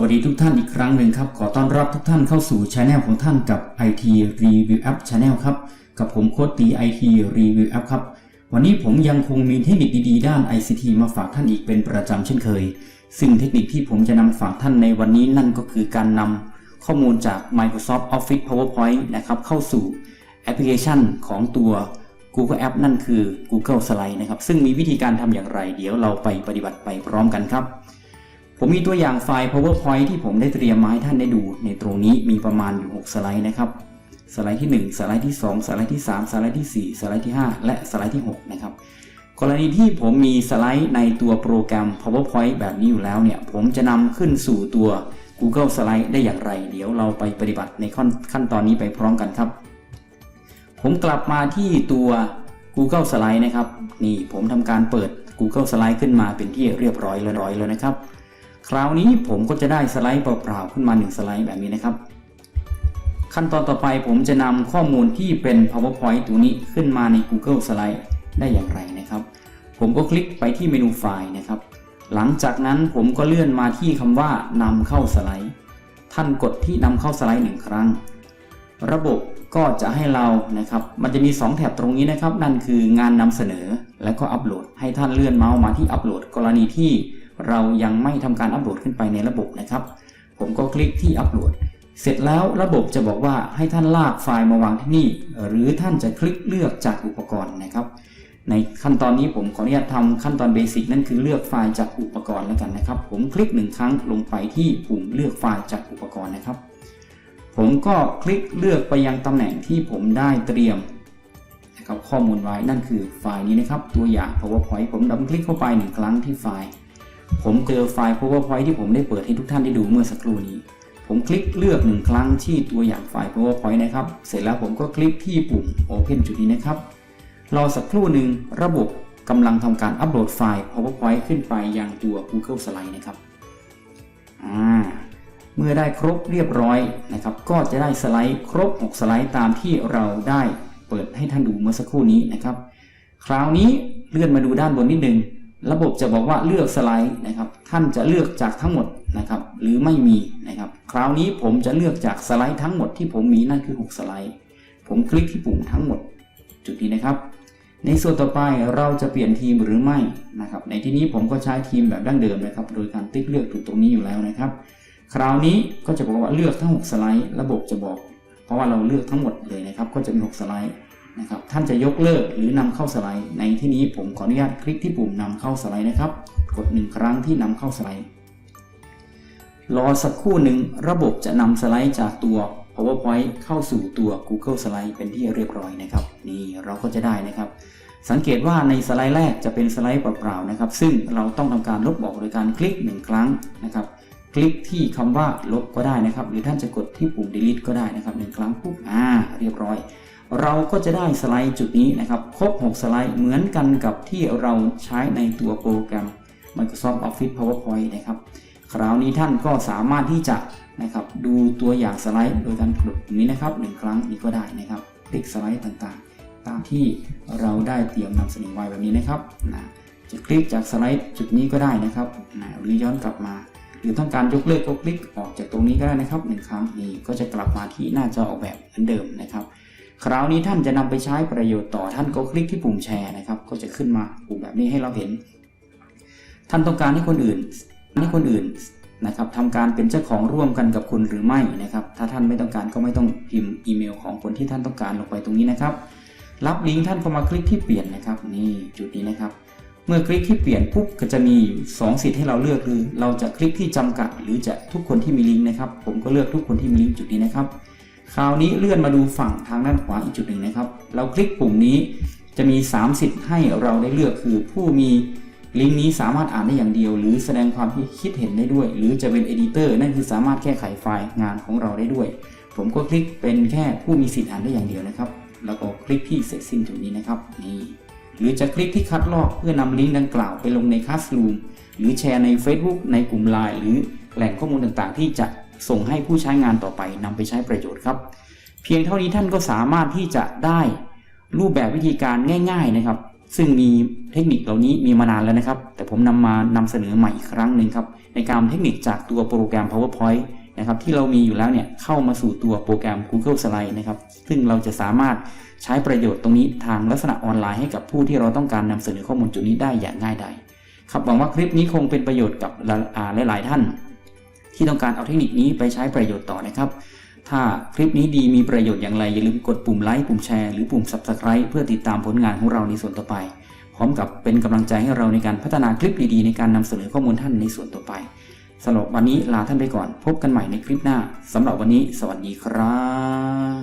วัสดีทุกท่านอีกครั้งหนึ่งครับ ขอต้อนรับทุกท่านเข้าสู่ช anel ของท่านกับ IT Review App Channel ครับ กับผมโค้ดตี IT Review App ครับ วันนี้ผมยังคงมีเทคนิคดีๆ ด้าน ICT มาฝากท่านอีกเป็นประจำเช่นเคย ซึ่งเทคนิคที่ผมจะนำฝากท่านในวันนี้นั่นก็คือการนำข้อมูลจาก Microsoft Office PowerPoint นะครับเข้าสู่แอปพลิเคชันของตัว Google App นั่นคือ Google Slide นะครับซึ่งมีวิธีการทำอย่างไร เดี๋ยวเราไปปฏิบัติไปพร้อมกันครับ ผมมีตัวอย่างไฟล์ PowerPoint ที่ผมได้เตรียมมาให้ท่านได้ดู ในตรงนี้มีประมาณอยู่ 6 สไลด์นะครับ สไลด์ที่ 1 สไลด์ที่ 2 สไลด์ที่ 3 สไลด์ที่ 4 สไลด์ที่ 5 และสไลด์ที่ 6 นะครับ กรณีที่ผมมีสไลด์ในตัวโปรแกรม PowerPoint แบบนี้อยู่แล้วเนี่ย ผมจะนำขึ้นสู่ตัว Google Slide ได้อย่างไร เดี๋ยวเราไปปฏิบัติในขั้นขั้นตอนนี้ไปพร้อมกันครับ ผมกลับมาที่ตัว Google Slide นะครับ นี่ผมทำการเปิด Google Slide ขึ้นมาเป็นที่เรียบร้อยแล้วร้อยแล้วนะครับ คราวนี้ผมก็จะได้สไลด์เปล่าๆขึ้นมา 1 สไลด์แบบนี้นะครับ ขั้นตอนต่อไปผมจะนำข้อมูลที่เป็น PowerPoint ตัวนี้ขึ้นมาใน Google Slide ได้อย่างไรนะครับ ผมก็คลิกไปที่เมนูไฟล์นะครับ หลังจากนั้นผมก็เลื่อนมาที่คำว่านำเข้าสไลด์ ท่านกดที่นำเข้าสไลด์หนึ่งครั้ง ระบบก็จะให้เรานะครับ มันจะมี 2 แถบตรงนี้นะครับ นั่นคืองานนำเสนอ และก็อัปโหลด ให้ท่านเลื่อนเมาส์มาที่อัปโหลด กรณีที่ เรายังไม่ทำการอัปโหลดขึ้นไปในระบบนะครับ ผมก็คลิกที่อัปโหลด เสร็จแล้วระบบจะบอกว่าให้ท่านลากไฟล์มาวางที่นี่ หรือท่านจะคลิกเลือกจากอุปกรณ์นะครับ ในขั้นตอนนี้ผมขออนุญาตทำขั้นตอนเบสิกนั่นคือเลือกไฟล์จากอุปกรณ์แล้วกันนะครับ ผมคลิกหนึ่งครั้งลงไปที่ปุ่มเลือกไฟล์จากอุปกรณ์นะครับ ผมก็คลิกเลือกไปยังตำแหน่งที่ผมได้เตรียมนะครับข้อมูลไว้นั่นคือไฟล์นี้นะครับ ตัวอย่าง PowerPoint ผมดับคลิกเข้าไปหนึ่งครั้งที่ไฟล์ ผมเจอไฟล์ PowerPoint ที่ผมได้เปิดให้ทุกท่านได้ดูเมื่อสักครู่นี้ ผมคลิกเลือกหนึ่งครั้งที่ตัวอย่างไฟล์ PowerPoint นะครับ เสร็จแล้วผมก็คลิกที่ปุ่ม Open จุดนี้นะครับ รอสักครู่หนึ่งระบบกำลังทำการอัปโหลดไฟล์ PowerPoint ขึ้นไปยังตัว Google Slide นะครับเมื่อได้ครบเรียบร้อยนะครับ ก็จะได้สไลด์ครบ 6 สไลด์ตามที่เราได้เปิดให้ท่านดูเมื่อสักครู่นี้นะครับ คราวนี้เลื่อนมาดูด้านบนนิดนึง ระบบจะบอกว่าเลือกสไลด์นะครับ ท่านจะเลือกจากทั้งหมดนะครับ หรือไม่มีนะครับ คราวนี้ผมจะเลือกจากสไลด์ทั้งหมดที่ผมมีนั่นคือ 6 สไลด์ ผมคลิกที่ปุ่มทั้งหมดจุดนี้นะครับ ในส่วนต่อไปเราจะเปลี่ยนทีมหรือไม่นะครับ ในที่นี้ผมก็ใช้ทีมแบบดั้งเดิมนะครับ โดยการติ๊กเลือกจุดตรงนี้อยู่แล้วนะครับ คราวนี้ก็จะบอกว่าเลือกทั้ง 6 สไลด์ ระบบจะบอก เพราะว่าเราเลือกทั้งหมดเลยนะครับ ก็จะมี6สไลด์ นะครับท่านจะยกเลิกหรือนำเข้าสไลด์ ในที่นี้ผมขออนุญาตคลิกที่ปุ่มนำเข้าสไลด์นะครับ กด 1 ครั้งที่นำเข้าสไลด์ รอสักครู่หนึ่งระบบจะนำสไลด์จากตัว PowerPoint เข้าสู่ตัว Google Slide เป็นที่เรียบร้อยนะครับ นี่เราก็จะได้นะครับ สังเกตว่าในสไลด์แรกจะเป็นสไลด์เปล่าๆนะครับ ซึ่งเราต้องทำการลบออกโดยการคลิก 1 ครั้งนะครับคลิกที่คำว่าลบก็ได้นะครับ หรือท่านจะกดที่ปุ่ม delete ก็ได้นะครับหนึ่งครั้งปุ๊บอ่าเรียบร้อย เราก็จะได้สไลด์จุดนี้นะครับ ครบ 6 สไลด์เหมือนกันกับที่เราใช้ในตัวโปรแกรม Microsoft Office PowerPoint นะครับ คราวนี้ท่านก็สามารถที่จะนะครับดูตัวอย่างสไลด์โดยการกดตรงนี้นะครับหนึ่งครั้งนี้ก็ได้นะครับคลิกสไลด์ต่างๆ ตามที่เราได้เตรียมนำเสนอไว้แบบนี้นะครับนะจะคลิกจากสไลด์จุดนี้ก็ได้นะครับนะหรือย้อนกลับมา หรือต้องการยกเลิกก็คลิกออกจากตรงนี้ก็ได้นะครับหนึ่งครั้งนี่ก็จะกลับมาที่หน้าจอออกแบบเหมือนเดิมนะครับ คราวนี้ท่านจะนำไปใช้ประโยชน์ต่อท่านก็คลิกที่ปุ่มแชร์นะครับ ก็จะขึ้นมาปุ่มแบบนี้ให้เราเห็น ท่านต้องการให้คนอื่นให้คนอื่นนะครับทำการเป็นเจ้าของร่วมกันกับคุณหรือไม่นะครับ ถ้าท่านไม่ต้องการก็ไม่ต้องพิมพ์อีเมลของคนที่ท่านต้องการลงไปตรงนี้นะครับ รับลิงก์ท่านก็มาคลิกที่เปลี่ยนนะครับ นี่จุดนี้นะครับ เมื่อคลิกที่เปลี่ยนปุ๊บก็จะมี 2 สิทธิ์ให้เราเลือกคือ เราจะคลิกที่จำกัด หรือจะทุกคนที่มีลิงก์นะครับ ผมก็เลือกทุกคนที่มีลิงก์จุดนี้นะครับ คราวนี้เลื่อนมาดูฝั่งทางด้านขวาอีกจุดหนึ่งนะครับ เราคลิกปุ่มนี้จะมี 3 สิทธิ์ให้เราได้เลือกคือผู้มีลิงก์นี้สามารถอ่านได้อย่างเดียว หรือแสดงความคิดเห็นได้ด้วย หรือจะเป็นเอดิเตอร์นั่นคือสามารถแก้ไขไฟล์งานของเราได้ด้วย ผมก็คลิกเป็นแค่ผู้มีสิทธิ์อ่านได้อย่างเดียวนะครับ แล้วก็คลิกที่เสร็จสิ้นจุดนี้นะครับนี่หรือจะคลิกที่คัดลอกเพื่อนำลิงก์ดังกล่าวไปลงในคัสลูมหรือแชร์ใน Facebook ในกลุ่ม Line หรือแหล่งข้อมูลต่างๆ ที่จะ ส่งให้ผู้ใช้งานต่อไปนำไปใช้ประโยชน์ครับ เพียงเท่านี้ท่านก็สามารถที่จะได้รูปแบบวิธีการง่าย ๆนะครับ ซึ่งมีเทคนิคเหล่านี้มีมานานแล้วนะครับ แต่ผมนำมานำเสนอใหม่อีกครั้งหนึ่งครับในการเทคนิคจากตัวโปรแกรม PowerPoint นะครับที่เรามีอยู่แล้วเนี่ยเข้ามาสู่ตัวโปรแกรม Google Slide นะครับซึ่งเราจะสามารถใช้ประโยชน์ตรงนี้ทางลักษณะออนไลน์ให้กับผู้ที่เราต้องการนำเสนอข้อมูลจุดนี้ได้อย่างง่ายดายครับหวังว่าคลิปนี้คงเป็นประโยชน์กับหลายๆท่าน ที่ต้องการเอาเทคนิคนี้ไปใช้ประโยชน์ต่อนะครับ ถ้าคลิปนี้ดีมีประโยชน์อย่างไร อย่าลืมกดปุ่มไลค์ปุ่มแชร์หรือปุ่ม Subscribe เพื่อติดตามผลงานของเราในส่วนต่อไป พร้อมกับเป็นกำลังใจให้เราในการพัฒนาคลิปดีๆ ในการนำเสนอข้อมูลท่านในส่วนต่อไปสำหรับวันนี้ลาท่านไปก่อน พบกันใหม่ในคลิปหน้าสำหรับวันนี้ สวัสดีครับ